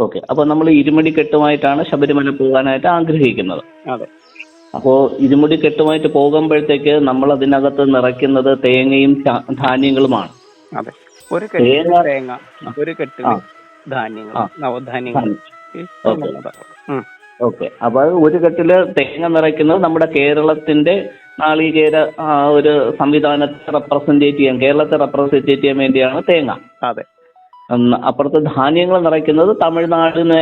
Okay. അപ്പൊ നമ്മൾ ഇരുമുടി കെട്ടുമായിട്ടാണ് ശബരിമല പോകാനായിട്ട് ആഗ്രഹിക്കുന്നത്. അതെ. അപ്പോൾ ഇരുമുടി കെട്ടുമായിട്ട് പോകുമ്പോഴത്തേക്ക് നമ്മൾ അതിനകത്ത് നിറയ്ക്കുന്നത് തേങ്ങയും ധാന്യങ്ങളുമാണ്. അതെ. ഒരു തേങ്ങ- തേങ്ങ ഒരു കെട്ട് ധാന്യങ്ങൾ നവധാന്യങ്ങൾ. ഓക്കെ. അപ്പൊ ഒരു കെട്ടിൽ തേങ്ങ നിറയ്ക്കുന്നത് നമ്മുടെ കേരളത്തിന്റെ നാളികേര ഒരു സംവിധാനത്തെ റെപ്രസെന്റേറ്റ് ചെയ്യാൻ കേരളത്തെ റെപ്രസെന്റേറ്റ് ചെയ്യാൻ വേണ്ടിയാണ് തേങ്ങ. അതെ. അപ്പുറത്ത് ധാന്യങ്ങൾ നിറയ്ക്കുന്നത് തമിഴ്നാടിനെ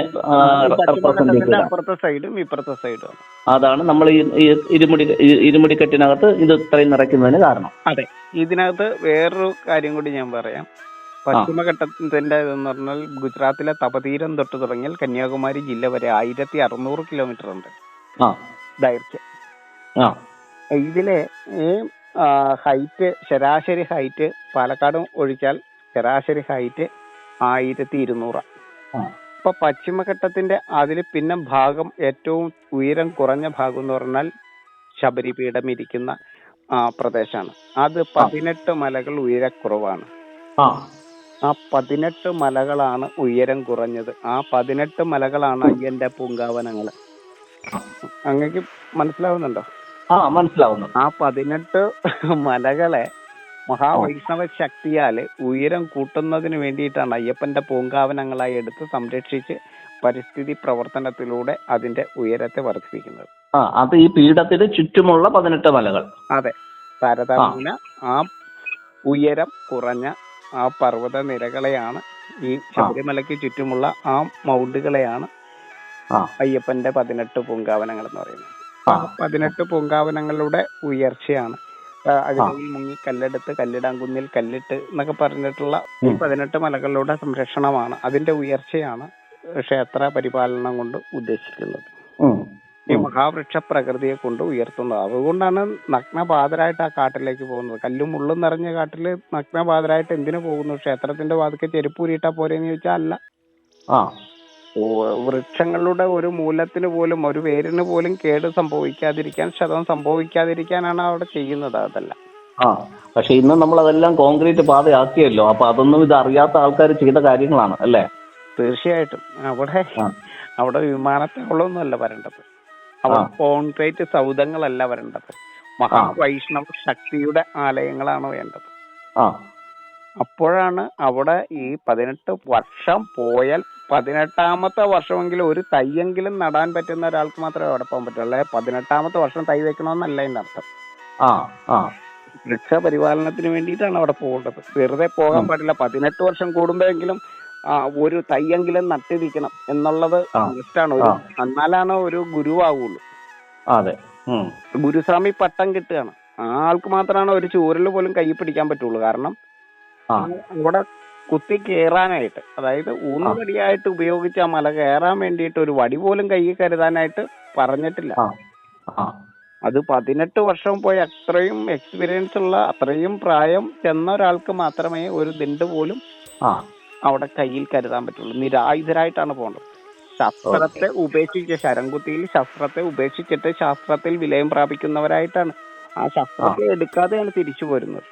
റെപ്രസെന്റ് അപ്പുറത്തെ സൈഡും ഇപ്പുറത്തെ സൈഡും അതാണ് നമ്മൾ ഈ ഇരുമുടി ഇരുമുടിക്കെട്ടിനകത്ത് കെട്ടിനകത്ത് ഇത് ഇത്രയും നിറയ്ക്കുന്നതിന് കാരണം. അതെ. ഇതിനകത്ത് വേറൊരു കാര്യം കൂടി ഞാൻ പറയാം. പശ്ചിമഘട്ടത്തിന്റെ ഇതെന്ന് പറഞ്ഞാൽ ഗുജറാത്തിലെ തപതീരം തൊട്ട് തുടങ്ങിയാൽ കന്യാകുമാരി ജില്ല വരെ ആയിരത്തി അറുന്നൂറ് കിലോമീറ്റർ ഉണ്ട്. ആ. ദൈർഘ്യം. ആ. ഇതിലെ ഹൈറ്റ് ശരാശരി ഹൈറ്റ് പാലക്കാട് ഒഴിച്ചാൽ ശരാശരി ഹൈറ്റ് ആയിരത്തി ഇരുന്നൂറ് ഇപ്പൊ പശ്ചിമഘട്ടത്തിന്റെ അതിൽ പിന്നെ ഭാഗം ഏറ്റവും ഉയരം കുറഞ്ഞ ഭാഗം എന്ന് പറഞ്ഞാൽ ശബരിപീഠം ഇരിക്കുന്ന ആ പ്രദേശമാണ് അത് പതിനെട്ട് മലകൾ ഉയരക്കുറവാണ്. ആ. ആ പതിനെട്ട് മലകളാണ് ഉയരം കുറഞ്ഞത്. ആ പതിനെട്ട് മലകളാണ് അയ്യന്റെ പൂങ്കാവനങ്ങൾ. അങ്ങക്ക് മനസ്സിലാവുന്നുണ്ടോ? ആ മനസ്സിലാവുന്നു. ആ പതിനെട്ട് മലകളെ മഹാവൈഷ്ണവ ശക്തിയാൽ ഉയരം കൂട്ടുന്നതിന് വേണ്ടിയിട്ടാണ് അയ്യപ്പന്റെ പൂങ്കാവനങ്ങളായി എടുത്ത് സംരക്ഷിച്ച് പരിസ്ഥിതി പ്രവർത്തനത്തിലൂടെ അതിന്റെ ഉയരത്തെ വർദ്ധിപ്പിക്കുന്നത്. ആ അത് ഈ പീഠത്തിന് ചുറ്റുമുള്ള പതിനെട്ട് മലകൾ. അതെ. താരതമ്യേന ആ ഉയരം കുറഞ്ഞ ആ പർവത നിരകളെയാണ് ഈ ശബരിമലയ്ക്ക് ചുറ്റുമുള്ള ആ മൗണ്ടുകളെയാണ് അയ്യപ്പന്റെ പതിനെട്ട് പൂങ്കാവനങ്ങൾ എന്ന് പറയുന്നത് പതിനെട്ട് പൂങ്കാവനങ്ങളുടെ ഉയർച്ചയാണ് ആ, മുങ്ങി കല്ലെടുത്ത് കല്ലിടാൻ കുന്നിൽ കല്ലിട്ട് എന്നൊക്കെ പറഞ്ഞിട്ടുള്ള ഈ. പതിനെട്ട് മലകളുടെ സംരക്ഷണമാണ്. അതിന്റെ ഉയർച്ചയാണ് ക്ഷേത്ര പരിപാലനം കൊണ്ട് ഉദ്ദേശിക്കുന്നത്. ഈ. മഹാവൃക്ഷ പ്രകൃതിയെ കൊണ്ട് ഉയർത്തുന്നത്. അതുകൊണ്ടാണ് നഗ്നപാതരായിട്ട് ആ കാട്ടിലേക്ക് പോകുന്നത്. കല്ലും മുള്ളും നിറഞ്ഞ കാട്ടിൽ നഗ്നപാതരായിട്ട് എന്തിനു പോകുന്നു? ക്ഷേത്രത്തിന്റെ വാതിക്കെ ചെരുപ്പൂരിയിട്ടാ പോരെന്ന് ചോദിച്ചാൽ അല്ല. വൃക്ഷങ്ങളുടെ ഒരു മൂലത്തിന് പോലും ഒരു വേരിന് പോലും കേട് സംഭവിക്കാതിരിക്കാൻ ക്ഷതം സംഭവിക്കാതിരിക്കാനാണ് അവിടെ ചെയ്യുന്നത് അതല്ല. ആ പക്ഷെ ഇന്ന് നമ്മൾ അതെല്ലാം കോൺക്രീറ്റ് പാതയാക്കിയല്ലോ അപ്പൊ അതൊന്നും ഇത് അറിയാത്ത ആൾക്കാർ ചെയ്ത കാര്യങ്ങളാണ് അല്ലേ? തീർച്ചയായിട്ടും. അവിടെ. അവിടെ വിമാനത്താവളൊന്നുമല്ല വരേണ്ടത്. അവിടെ കോൺക്രീറ്റ് സൗധങ്ങളല്ല വരേണ്ടത്. മഹാവൈഷ്ണവ ശക്തിയുടെ ആലയങ്ങളാണ് വേണ്ടത്. ആ. അപ്പോഴാണ് അവിടെ ഈ പതിനെട്ട് വർഷം പോയാൽ പതിനെട്ടാമത്തെ വർഷമെങ്കിലും ഒരു തയ്യെങ്കിലും നടാൻ പറ്റുന്ന ഒരാൾക്ക് മാത്രമേ അവിടെ പോകാൻ പറ്റുള്ളൂ. അല്ലെ? പതിനെട്ടാമത്തെ വർഷം തൈ വെക്കണമെന്നല്ല അതിന്റെ അർത്ഥം. ആ ആ. വൃക്ഷ പരിപാലനത്തിന് വേണ്ടിയിട്ടാണ് അവിടെ പോകേണ്ടത്. വെറുതെ പോകാൻ. പാടില്ല. പതിനെട്ട് വർഷം കൂടുമ്പോഴെങ്കിലും ഒരു തയ്യെങ്കിലും നട്ടിരിക്കണം എന്നുള്ളത് ഇഷ്ടമാണ് മസ്റ്റാണ് ഒരു. എന്നാലാണ് ഒരു ഗുരുവാകുള്ളൂ അതെ. ഗുരുസ്വാമി പട്ടം കിട്ടുകയാണ്. ആ ആൾക്ക് മാത്രമാണ് ഒരു ചൂരൽ പോലും കൈ പിടിക്കാൻ പറ്റുള്ളൂ. കാരണം അവിടെ കുത്തി കയറാനായിട്ട് അതായത് ഊന്നുവടിയായിട്ട് ഉപയോഗിച്ച് ആ മല കയറാൻ വേണ്ടിയിട്ട് ഒരു വടി പോലും കയ്യിൽ കരുതാനായിട്ട് പറഞ്ഞിട്ടില്ല. അത് പതിനെട്ട് വർഷം പോയി അത്രയും എക്സ്പീരിയൻസ് ഉള്ള അത്രയും പ്രായം ചെന്ന ഒരാൾക്ക് മാത്രമേ ഒരു ദിണ്ട് പോലും അവിടെ കയ്യിൽ കരുതാൻ പറ്റുള്ളൂ. നിരായുധരായിട്ടാണ് പോകേണ്ടത് ശാസ്ത്രത്തെ ഉപേക്ഷിച്ച് ശരംകുത്തിയിൽ ശാസ്ത്രത്തെ ഉപേക്ഷിച്ചിട്ട് ശാസ്ത്രത്തിൽ വിലയം പ്രാപിക്കുന്നവരായിട്ടാണ് ആ ശാസ്ത്രത്തെ എടുക്കാതെയാണ് തിരിച്ചു പോരുന്നത്.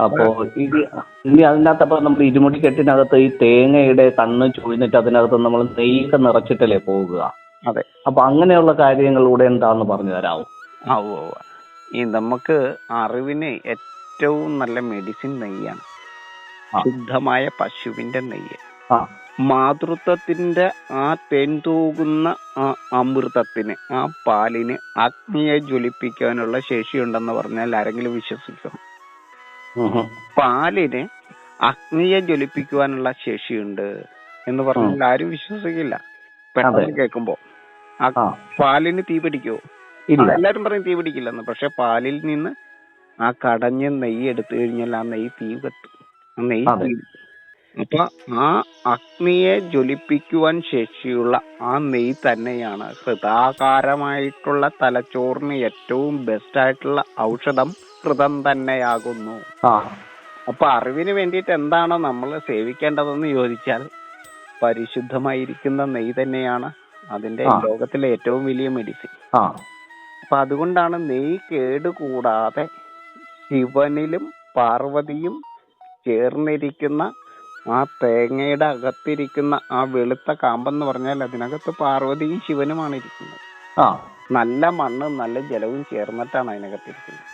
ആ അപ്പോ ഇനി ഇനി അതിനകത്ത് അപ്പൊ നമ്മൾ ഇരുമുടി കെട്ടിനകത്ത് ഈ തേങ്ങയുടെ കണ്ണ് ചൂഴ്ന്നിട്ട് അതിനകത്ത് നമ്മൾ നെയ്യൊക്കെ നിറച്ചിട്ടല്ലേ പോകുക അതെ അപ്പൊ അങ്ങനെയുള്ള കാര്യങ്ങളിലൂടെ എന്താന്ന് പറഞ്ഞു തരാമോ ആ ഓ. ഈ നമുക്ക് അറിവിന് ഏറ്റവും നല്ല മെഡിസിൻ നെയ്യാണ്. ശുദ്ധമായ പശുവിന്റെ നെയ്യ് ആ മാതൃത്വത്തിന്റെ ആ തേൻ തൂകുന്ന ആ അമൃതത്തിന് ആ പാലിന് അഗ്നിയെ ജ്വലിപ്പിക്കാനുള്ള ശേഷിയുണ്ടെന്ന് പറഞ്ഞാൽ ആരെങ്കിലും വിശ്വസിക്കും ഉം ഉം. പാലിന് അഗ്നിയെ ജ്വലിപ്പിക്കുവാനുള്ള ശേഷിയുണ്ട് എന്ന് പറഞ്ഞാൽ ആരും വിശ്വസിക്കില്ല. പെട്ടെന്ന് കേൾക്കുമ്പോ. പാലിന് തീ പിടിക്കുവോ എല്ലാരും പറയും തീ പിടിക്കില്ലെന്ന്. പക്ഷെ പാലിൽ നിന്ന് ആ കടഞ്ഞ നെയ്യ് എടുത്തു കഴിഞ്ഞാൽ ആ നെയ്യ് തീ കത്തും ആ നെയ്യ്. തീ. അപ്പൊ ആ അഗ്നിയെ ജ്വലിപ്പിക്കുവാൻ ശേഷിയുള്ള ആ നെയ്യ് തന്നെയാണ് ഹൃദാകാരമായിട്ടുള്ള തലച്ചോറിന് ഏറ്റവും ബെസ്റ്റ് ആയിട്ടുള്ള ഔഷധം ഹൃദം തന്നെയാകുന്നു. അപ്പൊ അറിവിന് വേണ്ടിയിട്ട് എന്താണോ നമ്മൾ സേവിക്കേണ്ടതെന്ന് ചോദിച്ചാൽ പരിശുദ്ധമായിരിക്കുന്ന നെയ് തന്നെയാണ് അതിന്റെ ലോകത്തിലെ ഏറ്റവും വലിയ മെഡിസിൻ അപ്പൊ അതുകൊണ്ടാണ് നെയ്യ് കേടുകൂടാതെ ശിവനിലും പാർവതിയും ചേർന്നിരിക്കുന്ന ആ തേങ്ങയുടെ അകത്തിരിക്കുന്ന ആ വെളുത്ത കാമ്പെന്ന് പറഞ്ഞാൽ അതിനകത്ത് പാർവതിയും ശിവനുമാണ് ഇരിക്കുന്നത്. നല്ല മണ്ണും നല്ല ജലവും ചേർന്നിട്ടാണ് അതിനകത്തിരിക്കുന്നത്.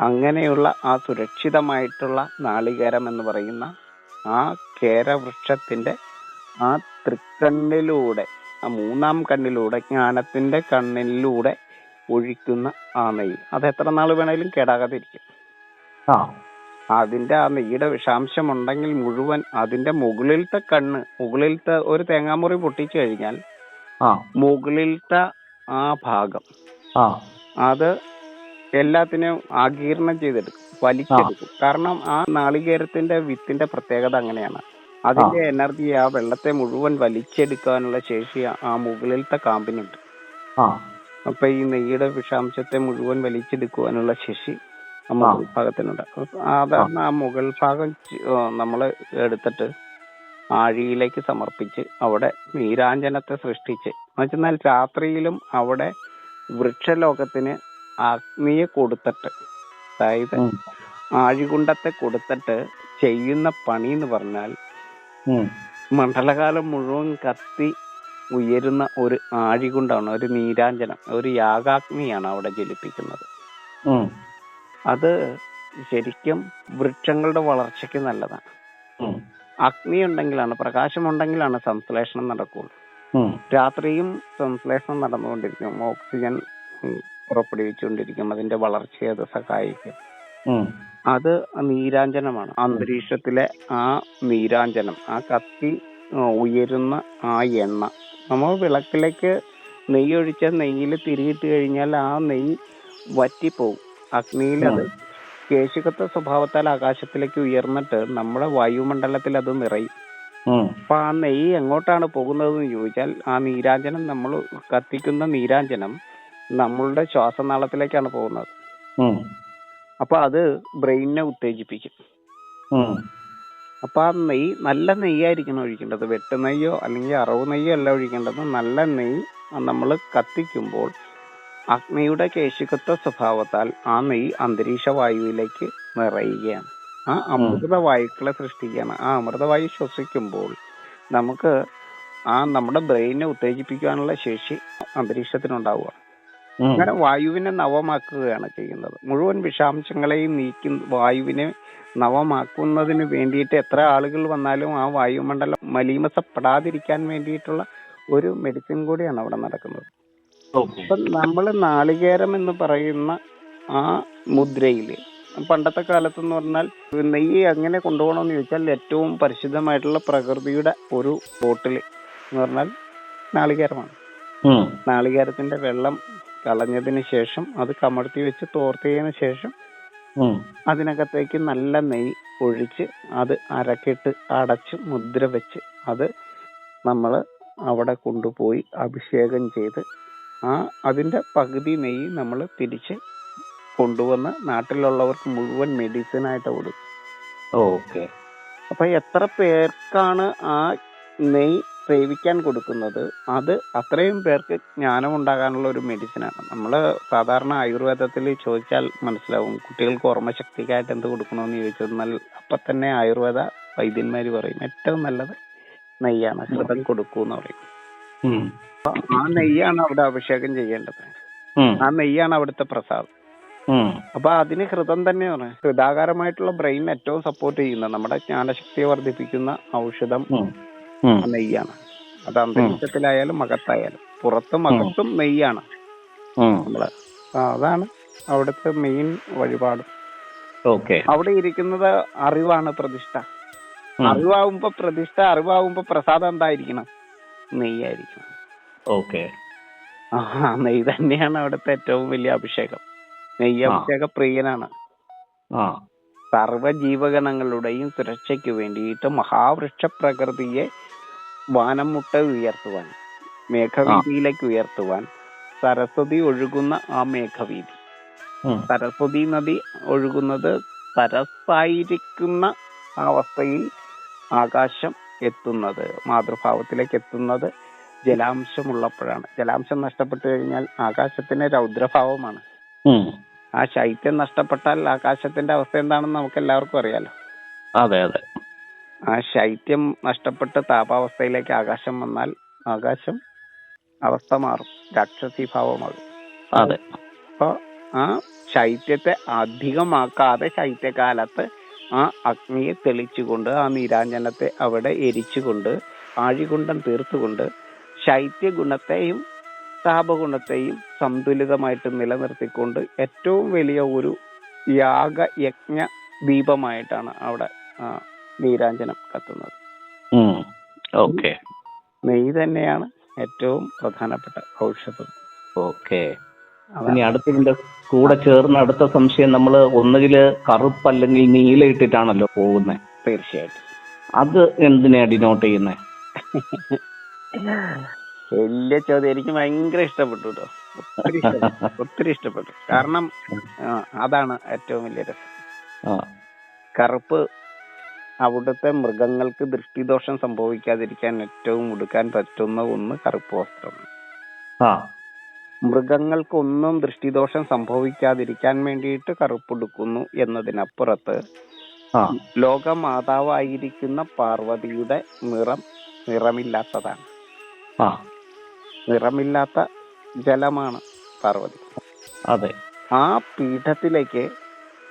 അങ്ങനെയുള്ള ആ സുരക്ഷിതമായിട്ടുള്ള നാളികേരം എന്ന് പറയുന്ന ആ കേരവൃക്ഷത്തിന്റെ ആ തൃക്കണ്ണിലൂടെ ആ മൂന്നാം കണ്ണിലൂടെ ജ്ഞാനത്തിന്റെ കണ്ണിലൂടെ ഒഴിക്കുന്ന ആ നെയ്യ്. അത് എത്ര നാൾ വേണേലും കേടാകാതിരിക്കും. ആ. അതിന്റെ ആ നെയ്യുടെ വിഷാംശം ഉണ്ടെങ്കിൽ മുഴുവൻ അതിന്റെ മുകളിലത്തെ കണ്ണ് മുകളിലത്തെ ഒരു തേങ്ങാമുറി പൊട്ടിച്ചു കഴിഞ്ഞാൽ ആ. മുകളിലത്തെ ആ ഭാഗം ആ. അത് എല്ലാത്തിനെയും ആകീർണം ചെയ്തെടുക്കും വലിച്ചെടുക്കും. കാരണം ആ നാളികേരത്തിന്റെ വിത്തിന്റെ പ്രത്യേകത അങ്ങനെയാണ്. അതിന്റെ എനർജി ആ വെള്ളത്തെ മുഴുവൻ വലിച്ചെടുക്കാനുള്ള ശേഷി ആ- മുകളിലത്തെ കാമ്പിനുണ്ട്. അപ്പൊ ഈ നെയ്യുടെ വിഷാംശത്തെ മുഴുവൻ വലിച്ചെടുക്കുവാനുള്ള ശേഷി നമ്മൾ ഭാഗത്തിനുണ്ട് അതാണ് ആ മുകൾ ഭാഗം നമ്മൾ എടുത്തിട്ട് ആഴിയിലേക്ക് സമർപ്പിച്ച് അവിടെ നീരാഞ്ജനത്തെ സൃഷ്ടിച്ച്. എന്നുവെച്ചാൽ രാത്രിയിലും അവിടെ വൃക്ഷലോകത്തിന് അഗ്നിയെ കൊടുത്തിട്ട് അതായത്. ആഴികുണ്ടത്തെ കൊടുത്തിട്ട് ചെയ്യുന്ന പണി എന്ന് പറഞ്ഞാൽ. മണ്ഡലകാലം മുഴുവൻ കത്തി ഉയരുന്ന ഒരു ആഴികുണ്ടാണ് ഒരു നീരാഞ്ജനം ഒരു യാഗാഗ്നിയാണ് അവിടെ ജ്വലിപ്പിക്കുന്നത് അത് ശരിക്കും വൃക്ഷങ്ങളുടെ വളർച്ചയ്ക്ക് നല്ലതാണ്. അഗ്നി ഉണ്ടെങ്കിലാണ് പ്രകാശം ഉണ്ടെങ്കിലാണ് സംശ്ലേഷണം നടക്കുള്ളൂ രാത്രിയും സംശ്ലേഷണം നടന്നുകൊണ്ടിരിക്കും ഓക്സിജൻ പുറപ്പെടുവിച്ചുകൊണ്ടിരിക്കും. അതിന്റെ വളർച്ചയെ അത് സഹായിക്കും. അത് നീരാഞ്ജനമാണ്. അന്തരീക്ഷത്തിലെ ആ നീരാഞ്ജനം ആ കത്തി ഉയരുന്ന ആ എണ്ണ. നമ്മൾ വിളക്കിലേക്ക് നെയ്യ് ഒഴിച്ച നെയ്യിൽ തിരിയിട്ട് കഴിഞ്ഞാൽ ആ നെയ്യ് വറ്റിപ്പോവും. അഗ്നിയിൽ അത് കേശികത്വ സ്വഭാവത്താൽ ആകാശത്തിലേക്ക് ഉയർന്നിട്ട് നമ്മുടെ വായുമണ്ഡലത്തിൽ അത് നിറയും. അപ്പൊ ആ നെയ്യ് എങ്ങോട്ടാണ് പോകുന്നതെന്ന് ചോദിച്ചാൽ ആ നീരാഞ്ജനം നമ്മൾ കത്തിക്കുന്ന നീരാഞ്ജനം നമ്മളുടെ ശ്വാസനാളത്തിലേക്കാണ് പോകുന്നത്. അപ്പൊ അത് ബ്രെയിനിനെ ഉത്തേജിപ്പിക്കും. അപ്പൊ ആ നെയ്യ് നല്ല നെയ്യായിരിക്കണം ഒഴിക്കേണ്ടത് വെട്ട് നെയ്യോ അല്ലെങ്കിൽ അറവ് നെയ്യോ അല്ല ഒഴിക്കേണ്ടത് നല്ല നെയ്യ് നമ്മൾ കത്തിക്കുമ്പോൾ അഗ്നിയുടെ കേശികത്വ സ്വഭാവത്താൽ ആ നെയ്യ് അന്തരീക്ഷ വായുവിലേക്ക് നിറയുകയാണ് ആ അമൃത വായുക്കളെ സൃഷ്ടിക്കുകയാണ് ആ അമൃതവായു ശ്വസിക്കുമ്പോൾ നമുക്ക് ആ നമ്മുടെ ബ്രെയിനെ ഉത്തേജിപ്പിക്കാനുള്ള ശേഷി അന്തരീക്ഷത്തിനുണ്ടാവുക. അങ്ങനെ വായുവിനെ നവമാക്കുകയാണ് ചെയ്യുന്നത്. മുഴുവൻ വിഷാംശങ്ങളെയും നീക്കി വായുവിനെ നവമാക്കുന്നതിന് വേണ്ടിയിട്ട് എത്ര ആളുകൾ വന്നാലും ആ വായുമണ്ഡലം മലീമസപ്പെടാതിരിക്കാൻ വേണ്ടിയിട്ടുള്ള ഒരു മെഡിസിൻ കൂടിയാണ് അവിടെ നടക്കുന്നത്. അപ്പം നമ്മൾ നാളികേരം എന്ന് പറയുന്ന ആ മുദ്രയിൽ പണ്ടത്തെ കാലത്ത് എന്ന് പറഞ്ഞാൽ നെയ്യ് എങ്ങനെ കൊണ്ടുപോകണമെന്ന് ചോദിച്ചാൽ ഏറ്റവും പരിശുദ്ധമായിട്ടുള്ള പ്രകൃതിയുടെ ഒരു ബോട്ടിൽ എന്ന് പറഞ്ഞാൽ നാളികേരമാണ്. നാളികേരത്തിന്റെ വെള്ളം കളഞ്ഞതിന് ശേഷം അത് കമഴ്ത്തി വെച്ച് തോർത്തിയതിനു ശേഷം. അതിനകത്തേക്ക് നല്ല നെയ് ഒഴിച്ച് അത് അരക്കിട്ട് അടച്ച് മുദ്ര വെച്ച് അത് നമ്മൾ അവിടെ കൊണ്ടുപോയി അഭിഷേകം ചെയ്ത് ആ അതിന്റെ പകുതി നെയ്യ് നമ്മൾ തിരിച്ച് കൊണ്ടുവന്ന് നാട്ടിലുള്ളവർക്ക് മുഴുവൻ മെഡിസിൻ ആയിട്ട് കൊടുക്കും ഓക്കെ അപ്പൊ എത്ര പേർക്കാണ് ആ നെയ് സേവിക്കാൻ കൊടുക്കുന്നത് അത് അത്രയും പേർക്ക് ജ്ഞാനം ഉണ്ടാകാനുള്ള ഒരു മെഡിസിനാണ്. നമ്മൾ സാധാരണ ആയുർവേദത്തിൽ ചോദിച്ചാൽ മനസ്സിലാവും കുട്ടികൾക്ക് ഓർമ്മശക്തിക്കായിട്ട് എന്ത് കൊടുക്കണമെന്ന് ചോദിച്ചെന്നാൽ അപ്പൊ തന്നെ ആയുർവേദ വൈദ്യന്മാർ പറയും ഏറ്റവും നല്ലത് നെയ്യാണ് ഹൃദം കൊടുക്കൂ എന്ന് പറയും. ആ നെയ്യാണ് അവിടെ അഭിഷേകം ചെയ്യേണ്ടത്. ആ നെയ്യാണ് അവിടുത്തെ പ്രസാദം. അപ്പൊ അതിന് ഹൃദം തന്നെയാണ്. ഹൃദാകാരമായിട്ടുള്ള ബ്രെയിൻ ഏറ്റവും സപ്പോർട്ട് ചെയ്യുന്ന നമ്മുടെ ജ്ഞാനശക്തിയെ വർദ്ധിപ്പിക്കുന്ന ഔഷധം നെയ്യാണ്. അത് അന്തരീക്ഷത്തിലായാലും അകത്തായാലും. പുറത്തും അകത്തും നെയ്യാണ്. നമ്മൾ. അതാണ് അവിടുത്തെ മെയിൻ വഴിപാട്. ഓക്കെ. അവിടെ ഇരിക്കുന്നത് അറിവാണ് പ്രതിഷ്ഠ. അറിവാകുമ്പോ പ്രതിഷ്ഠ അറിവാകുമ്പോ പ്രസാദം എന്തായിരിക്കണം? നെയ്യായിരിക്കണം. ഓക്കെ. ആ നെയ്യ് തന്നെയാണ് അവിടുത്തെ ഏറ്റവും വലിയ അഭിഷേകം. നെയ്യ്. അഭിഷേക പ്രിയനാണ് ആ സർവ ജീവഗണങ്ങളുടെയും സുരക്ഷയ്ക്ക് വേണ്ടിയിട്ട് മഹാവൃക്ഷ പ്രകൃതിയെ വാനം മുട്ട ഉയർത്തുവാൻ മേഘവീതിയിലേക്ക് ഉയർത്തുവാൻ സരസ്വതി ഒഴുകുന്ന ആ മേഘവീതി. സരസ്വതി നദി ഒഴുകുന്നത് സരസായിരിക്കുന്ന അവസ്ഥയിൽ ആകാശം എത്തുന്നത് മാതൃഭാവത്തിലേക്ക് എത്തുന്നത് ജലാംശമുള്ളപ്പോഴാണ് ജലാംശം നഷ്ടപ്പെട്ടു കഴിഞ്ഞാൽ ആകാശത്തിന് രൗദ്രഭാവമാണ്. ആ ശൈത്യം നഷ്ടപ്പെട്ടാൽ ആകാശത്തിന്റെ അവസ്ഥ എന്താണെന്ന് നമുക്ക് എല്ലാവർക്കും അറിയാലോ. അതെ അതെ. ആ ശൈത്യം നഷ്ടപ്പെട്ട് താപാവസ്ഥയിലേക്ക് ആകാശം വന്നാൽ ആകാശം അവസ്ഥ മാറും. രാക്ഷസി ഭാവമാകും അതെ. അപ്പൊ ആ ശൈത്യത്തെ അധികമാക്കാതെ ശൈത്യകാലത്ത് ആ അഗ്നിയെ തെളിച്ചുകൊണ്ട് ആ നീരാഞ്ജനത്തെ അവിടെ എരിച്ചുകൊണ്ട് ആഴികുണ്ടം തീർത്തുകൊണ്ട് ശൈത്യഗുണത്തെയും താപഗുണത്തെയും സന്തുലിതമായിട്ട് നിലനിർത്തിക്കൊണ്ട് ഏറ്റവും വലിയ ഒരു യാഗ യജ്ഞ ദീപമായിട്ടാണ് അവിടെ വീരാഞ്ജനം നീരാഞ്ജനം കത്തുന്നത്. ഓക്കെ. നെയ് തന്നെയാണ് ഏറ്റവും പ്രധാനപ്പെട്ട ഔഷധം. ഓക്കെ. ഇനി അടുത്തതിന്റെ കൂടെ ചേർന്ന് അടുത്ത സംശയം നമ്മൾ ഒന്നുകിൽ കറുപ്പ് അല്ലെങ്കിൽ നീല ഇട്ടിട്ടാണല്ലോ പോകുന്നത് തീർച്ചയായിട്ടും. അത് എന്തിനാ ഡിനോട്ട് ചെയ്യുന്നത് വലിയ ചോദ്യം എനിക്ക് ഭയങ്കര ഇഷ്ടപ്പെട്ടു കേട്ടോ ഒത്തിരി ഇഷ്ടപ്പെട്ടു. ഒത്തിരി ഇഷ്ടപ്പെട്ടു. കാരണം അതാണ് ഏറ്റവും വലിയ രസം. കറുപ്പ് അവിടുത്തെ മൃഗങ്ങൾക്ക് ദൃഷ്ടിദോഷം സംഭവിക്കാതിരിക്കാൻ ഏറ്റവും ഉടുക്കാൻ പറ്റുന്ന ഒന്ന് കറുപ്പ് വസ്ത്രമാണ് ആ. മൃഗങ്ങൾക്കൊന്നും ദൃഷ്ടിദോഷം സംഭവിക്കാതിരിക്കാൻ വേണ്ടിയിട്ട് കറുപ്പ് കറുപ്പുടുക്കുന്നു എന്നതിനപ്പുറത്ത് ലോകമാതാവായിരിക്കുന്ന പാർവതിയുടെ നിറം നിറമില്ലാത്തതാണ്. ആ. നിറമില്ലാത്ത ജലമാണ് പാർവതി. അതെ. ആ പീഠത്തിലേക്ക്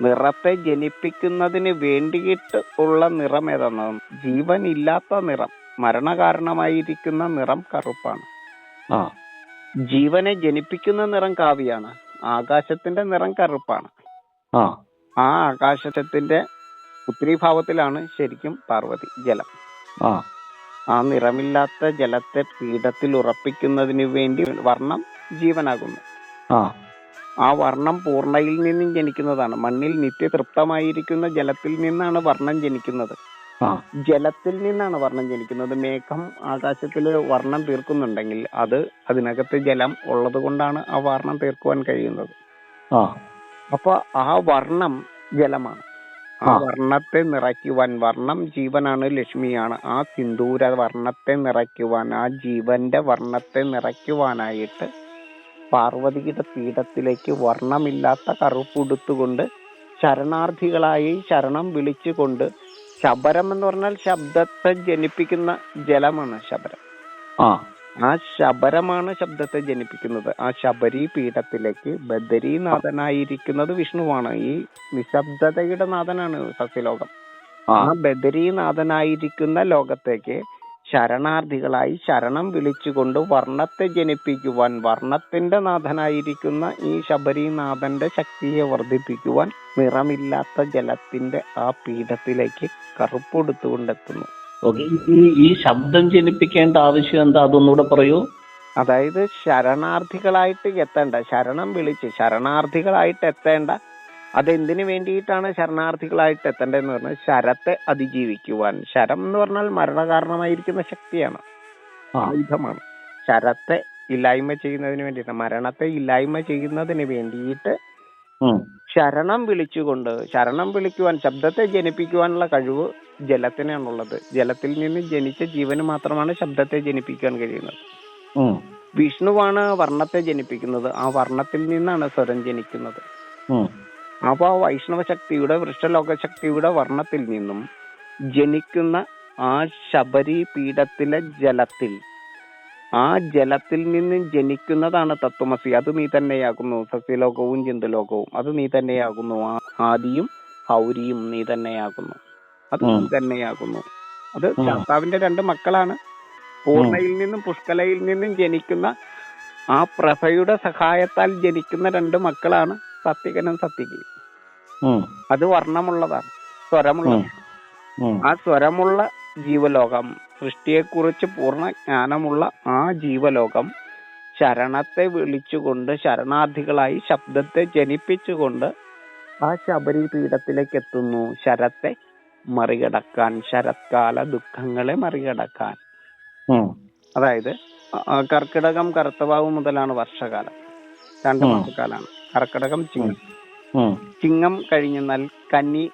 നിറത്തെ ജനിപ്പിക്കുന്നതിന് വേണ്ടിയിട്ട് ഉള്ള നിറം ഏതാണ്? ജീവൻ ഇല്ലാത്ത നിറം മരണകാരണമായിരിക്കുന്ന നിറം കറുപ്പാണ്. ജീവനെ ജനിപ്പിക്കുന്ന നിറം കാവിയാണ് ആകാശത്തിന്റെ നിറം കറുപ്പാണ്. ആ. ആ ആകാശത്തിന്റെ ഉത്തരീഭാവത്തിലാണ് ശരിക്കും പാർവതി ജലം. ആ നിറമില്ലാത്ത ജലത്തെ പീഠത്തിൽ ഉറപ്പിക്കുന്നതിന് വേണ്ടി വർണം ജീവനാകുന്നു. ആ. വർണം പൂർണയിൽ നിന്നും ജനിക്കുന്നതാണ്. മണ്ണിൽ നിത്യതൃപ്തമായിരിക്കുന്ന ജലത്തിൽ നിന്നാണ് വർണം ജനിക്കുന്നത്. ജലത്തിൽ നിന്നാണ് വർണം ജനിക്കുന്നത്. മേഘം ആകാശത്തിൽ വർണം തീർക്കുന്നുണ്ടെങ്കിൽ അത് അതിനകത്ത് ജലം ഉള്ളത് കൊണ്ടാണ് ആ വർണം തീർക്കുവാൻ കഴിയുന്നത്. അപ്പൊ ആ വർണം ജലമാണ്. ആ. വർണത്തെ നിറയ്ക്കുവാൻ വർണം ജീവനാണ് ലക്ഷ്മിയാണ്. ആ സിന്ദൂര വർണത്തെ നിറയ്ക്കുവാൻ ആ ജീവന്റെ വർണത്തെ നിറയ്ക്കുവാനായിട്ട് പാർവതിയുടെ പീഠത്തിലേക്ക് വർണമില്ലാത്ത കറുപ്പുടുത്തുകൊണ്ട് ശരണാർത്ഥികളായി ശരണം വിളിച്ചുകൊണ്ട് ശബരം എന്ന് പറഞ്ഞാൽ ശബ്ദത്തെ ജനിപ്പിക്കുന്ന ജലമാണ് ശബരം. ആ. ആ ശബരമാണ് ശബ്ദത്തെ ജനിപ്പിക്കുന്നത്. ആ ശബരി പീഠത്തിലേക്ക് ബദരീനാഥനായിരിക്കുന്നത് വിഷ്ണുവാണ്. ഈ നിശബ്ദതയുടെ നാഥനാണ് സസ്യലോകം. ആ. ബദരീനാഥനായിരിക്കുന്ന ലോകത്തേക്ക് ശരണാർത്ഥികളായി ശരണം വിളിച്ചുകൊണ്ട് വർണത്തെ ജനിപ്പിക്കുവാൻ വർണത്തിന്റെ നാഥനായിരിക്കുന്ന ഈ ശബരിനാഥന്റെ ശക്തിയെ വർദ്ധിപ്പിക്കുവാൻ നിറമില്ലാത്ത ജലത്തിന്റെ ആ പീഠത്തിലേക്ക് കറുപ്പെടുത്തുകൊണ്ടെത്തുന്നു ഓക്കെ ഈ ഈ ശബ്ദം ജനിപ്പിക്കേണ്ട ആവശ്യം എന്താ? അതൊന്നുകൂടെ പറയൂ. അതായത് ശരണാർത്ഥികളായിട്ട് എത്തേണ്ട ശരണം വിളിച്ച് ശരണാർത്ഥികളായിട്ട് എത്തേണ്ട അതെന്തിനു വേണ്ടിയിട്ടാണ് ശരണാർത്ഥികളായിട്ട് എത്തേണ്ടതെന്ന് പറഞ്ഞാൽ ശരത്തെ അതിജീവിക്കുവാൻ. ശരം എന്ന് പറഞ്ഞാൽ മരണകാരണമായിരിക്കുന്ന ശക്തിയാണ് ആയുധമാണ്. ശരത്തെ ഇല്ലായ്മ ചെയ്യുന്നതിന് വേണ്ടിയിട്ട് മരണത്തെ ഇല്ലായ്മ ചെയ്യുന്നതിന് വേണ്ടിയിട്ട്. ശരണം വിളിച്ചുകൊണ്ട് ശരണം വിളിക്കുവാൻ ശബ്ദത്തെ ജനിപ്പിക്കുവാനുള്ള കഴിവ് ജലത്തിനാണുള്ളത് ജലത്തിൽ നിന്ന് ജനിച്ച ജീവന് മാത്രമാണ് ശബ്ദത്തെ ജനിപ്പിക്കാൻ കഴിയുന്നത്. വിഷ്ണുവാണ് വർണത്തെ ജനിപ്പിക്കുന്നത് ആ വർണത്തിൽ നിന്നാണ് സ്വരം ജനിക്കുന്നത്. അപ്പൊ ആ വൈഷ്ണവ ശക്തിയുടെ വൃഷ്ടലോക ശക്തിയുടെ വർണത്തിൽ നിന്നും ജനിക്കുന്ന ആ ശബരി പീഠത്തിലെ ജലത്തിൽ ആ ജലത്തിൽ നിന്നും ജനിക്കുന്നതാണ് തത്വമസി. അത് നീ തന്നെയാകുന്നു. സസ്യലോകവും ജന്തുലോകവും. അത് നീ തന്നെയാകുന്നു. ആ ആദിയും ഹൗരിയും നീ തന്നെയാകുന്നു. അത് നീ. തന്നെയാകുന്നു. അത് കർത്താവിന്റെ രണ്ട് മക്കളാണ്. പൂർണയിൽ നിന്നും പുഷ്കലയിൽ നിന്നും ജനിക്കുന്ന ആ പ്രഭയുടെ സഹായത്താൽ ജനിക്കുന്ന രണ്ട് മക്കളാണ് സത്യകനും സത്യകയും. അത് വർണമുള്ളതാണ്. സ്വരമുള്ള. ആ സ്വരമുള്ള ജീവലോകം സൃഷ്ടിയെക്കുറിച്ച് പൂർണ ജ്ഞാനമുള്ള ആ ജീവലോകം ശരണത്തെ വിളിച്ചുകൊണ്ട് ശരണാർത്ഥികളായി ശബ്ദത്തെ ജനിപ്പിച്ചുകൊണ്ട് ആ ശബരി പീഠത്തിലേക്ക് എത്തുന്നു ശരത്തെ മറികടക്കാൻ ശരത്കാല ദുഃഖങ്ങളെ മറികടക്കാൻ. അതായത് കർക്കിടകം കറുത്തവാവ് മുതലാണ് വർഷകാലം. രണ്ട് മാസക്കാലാണ് കർക്കിടകം ചിങ്ങം. ചിങ്ങം കഴിഞ്ഞെന്നാൽ കന്നി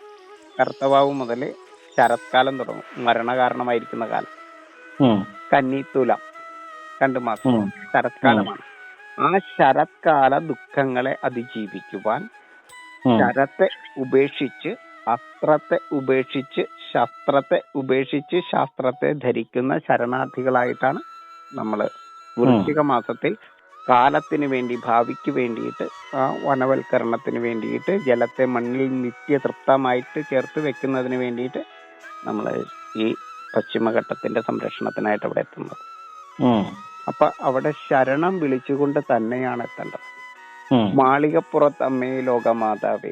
കർത്തവാവ് മുതൽ ശരത്കാലം തുടങ്ങും. മരണകാരണമായിരിക്കുന്ന കാലം. കന്നി തുലം രണ്ടു മാസം. ശരത്കാലമാണ്. ആ ശരത്കാല ദുഃഖങ്ങളെ അതിജീവിക്കുവാൻ. ശരത്തെ ഉപേക്ഷിച്ച് അസ്ത്രത്തെ ഉപേക്ഷിച്ച് ശസ്ത്രത്തെ ഉപേക്ഷിച്ച് ശാസ്ത്രത്തെ ധരിക്കുന്ന ശരണാർത്ഥികളായിട്ടാണ് നമ്മൾ വൃശ്ചിക മാസത്തിൽ കാലത്തിന് വേണ്ടി ഭാവിക്ക് വേണ്ടിയിട്ട് ആ വനവൽക്കരണത്തിന് വേണ്ടിയിട്ട് ജലത്തെ മണ്ണിൽ നിത്യതൃപ്തമായിട്ട് ചേർത്ത് വെക്കുന്നതിന് വേണ്ടിയിട്ട് നമ്മൾ ഈ പശ്ചിമഘട്ടത്തിന്റെ സംരക്ഷണത്തിനായിട്ട് അവിടെ എത്തുന്നത്. അപ്പൊ അവിടെ ശരണം വിളിച്ചുകൊണ്ട് തന്നെയാണ് എത്തേണ്ടത്. മാളികപ്പുറത്ത് അമ്മേ ലോകമാതാവേ.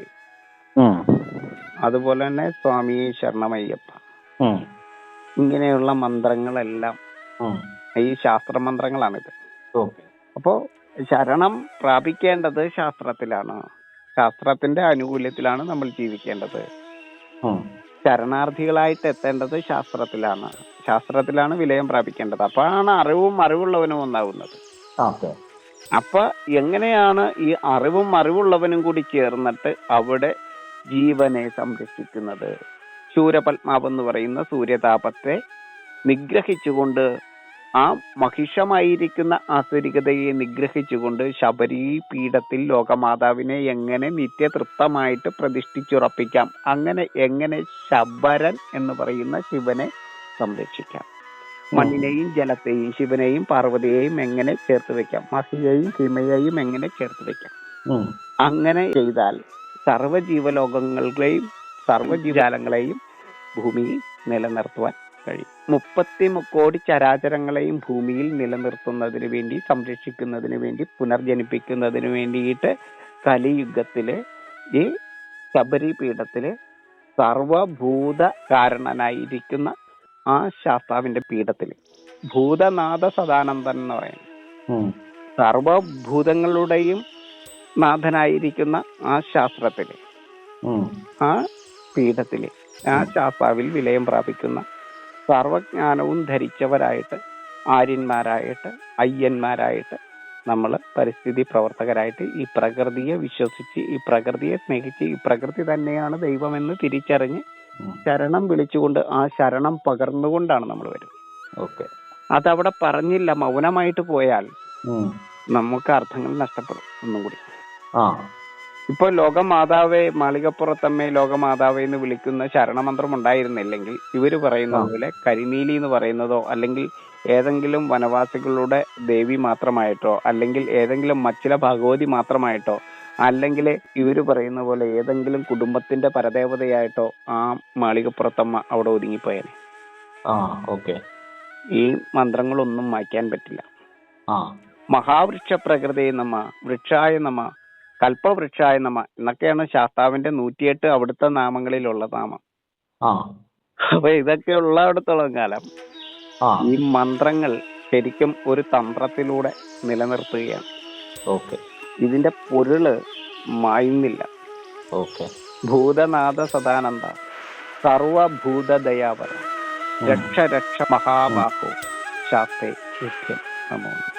അതുപോലെ തന്നെ സ്വാമി ശരണമയ്യപ്പ. ഇങ്ങനെയുള്ള മന്ത്രങ്ങളെല്ലാം ഈ ശാസ്ത്ര മന്ത്രങ്ങളാണിത് ഇത് അപ്പോ ശരണം പ്രാപിക്കേണ്ടത് ശാസ്ത്രത്തിലാണ്. ശാസ്ത്രത്തിന്റെ ആനുകൂല്യത്തിലാണ് നമ്മൾ ജീവിക്കേണ്ടത്. ശരണാർത്ഥികളായിട്ട് എത്തേണ്ടത് ശാസ്ത്രത്തിലാണ്. ശാസ്ത്രത്തിലാണ് വിലയം പ്രാപിക്കേണ്ടത്. അപ്പോഴാണ് അറിവും അറിവുള്ളവനും ഒന്നാവുന്നത്. അപ്പൊ എങ്ങനെയാണ് ഈ അറിവും അറിവുള്ളവനും കൂടി ചേർന്നിട്ട് അവിടെ ജീവനെ സംരക്ഷിക്കുന്നത്? ശൂരപത്മാവ് എന്ന് പറയുന്ന സൂര്യതാപത്തെ നിഗ്രഹിച്ചുകൊണ്ട് ആ മഹിഷമായിരിക്കുന്ന ആസുരികതയെ നിഗ്രഹിച്ചുകൊണ്ട് ശബരി പീഠത്തിൽ ലോകമാതാവിനെ എങ്ങനെ നിത്യതൃപ്തമായിട്ട് പ്രതിഷ്ഠിച്ചുറപ്പിക്കാം? അങ്ങനെ എങ്ങനെ ശബരൻ എന്ന് പറയുന്ന ശിവനെ സംരക്ഷിക്കാം? മണ്ണിനെയും ജലത്തെയും ശിവനെയും പാർവതിയെയും എങ്ങനെ ചേർത്ത് വെക്കാം? മഹിയെയും ഹിമയെയും എങ്ങനെ ചേർത്ത് വെക്കാം? അങ്ങനെ ചെയ്താൽ സർവജീവലോകങ്ങളുടെയും സർവജീവജാലങ്ങളെയും ഭൂമിയിൽ നിലനിർത്തുവാൻ കഴിയും. മുപ്പത്തി കോടി ചരാചരങ്ങളെയും ഭൂമിയിൽ നിലനിർത്തുന്നതിന് വേണ്ടി സംരക്ഷിക്കുന്നതിന് വേണ്ടി പുനർജനിപ്പിക്കുന്നതിന് വേണ്ടിയിട്ട് കലിയുഗത്തിൽ ഈ ശബരി പീഠത്തിൽ സർവഭൂത കാരണനായിരിക്കുന്ന ആ ശാസ്താവിന്റെ പീഠത്തിൽ. ഭൂതനാഥ സദാനന്ദൻ എന്ന് പറയുന്നത് സർവഭൂതങ്ങളുടെയും നാഥനായിരിക്കുന്ന ആ ശാസ്ത്രത്തിൽ. ആ പീഠത്തിൽ ആ ശാസ്താവിൽ വിലയം പ്രാപിക്കുന്ന സർവജ്ഞാനവും ധരിച്ചവരായിട്ട് ആര്യന്മാരായിട്ട് അയ്യന്മാരായിട്ട് നമ്മൾ പരിസ്ഥിതി പ്രവർത്തകരായിട്ട് ഈ പ്രകൃതിയെ വിശ്വസിച്ച് ഈ പ്രകൃതിയെ സ്നേഹിച്ച് ഈ പ്രകൃതി തന്നെയാണ് ദൈവമെന്ന് തിരിച്ചറിഞ്ഞ് ശരണം വിളിച്ചുകൊണ്ട് ആ ശരണം പകർന്നുകൊണ്ടാണ് നമ്മൾ വരുന്നത്. ഓക്കെ. അതവിടെ പറഞ്ഞില്ല. മൗനമായിട്ട് പോയാൽ നമുക്ക് അർത്ഥങ്ങൾ നഷ്ടപ്പെടും ഒന്നും കൂടി. ആ. ഇപ്പൊ ലോകമാതാവെ മാളികപ്പുറത്തമ്മേ ലോകമാതാവെ എന്ന് വിളിക്കുന്ന ശരണമന്ത്രം ഉണ്ടായിരുന്നില്ലെങ്കിൽ ഇവർ പറയുന്ന. പോലെ കരിനീലി എന്ന് പറയുന്നതോ അല്ലെങ്കിൽ ഏതെങ്കിലും വനവാസികളുടെ ദേവി മാത്രമായിട്ടോ അല്ലെങ്കിൽ ഏതെങ്കിലും മച്ചില ഭഗവതി മാത്രമായിട്ടോ അല്ലെങ്കിൽ ഇവർ പറയുന്ന പോലെ ഏതെങ്കിലും കുടുംബത്തിന്റെ പരദേവതയായിട്ടോ ആ മാളികപ്പുറത്തമ്മ അവിടെ ഒതുങ്ങിപ്പോയേനെ. ആ ഓക്കെ. ഈ മന്ത്രങ്ങളൊന്നും മായ്ക്കാൻ പറ്റില്ല. മഹാവൃക്ഷ പ്രകൃതി നമ വൃക്ഷായ നമ കൽപ്പവൃക്ഷായ നമ. എന്നൊക്കെയാണ് ശാസ്താവിന്റെ നൂറ്റിയെട്ട് അവിടുത്തെ നാമങ്ങളിലുള്ള നാമം. അപ്പൊ ഇതൊക്കെ ഉള്ളിടത്തോളം കാലം ഈ മന്ത്രങ്ങൾ ശരിക്കും ഒരു തന്ത്രത്തിലൂടെ നിലനിർത്തുകയാണ്. ഓക്കെ. ഇതിന്റെ പൊരുൾ മായുന്നില്ല. ഓക്കെ. ഭൂതനാഥ സദാനന്ദ സർവഭൂത ദയാവര രക്ഷ രക്ഷ മഹാബാഹു ശാസ്ത്രേ നമഃ.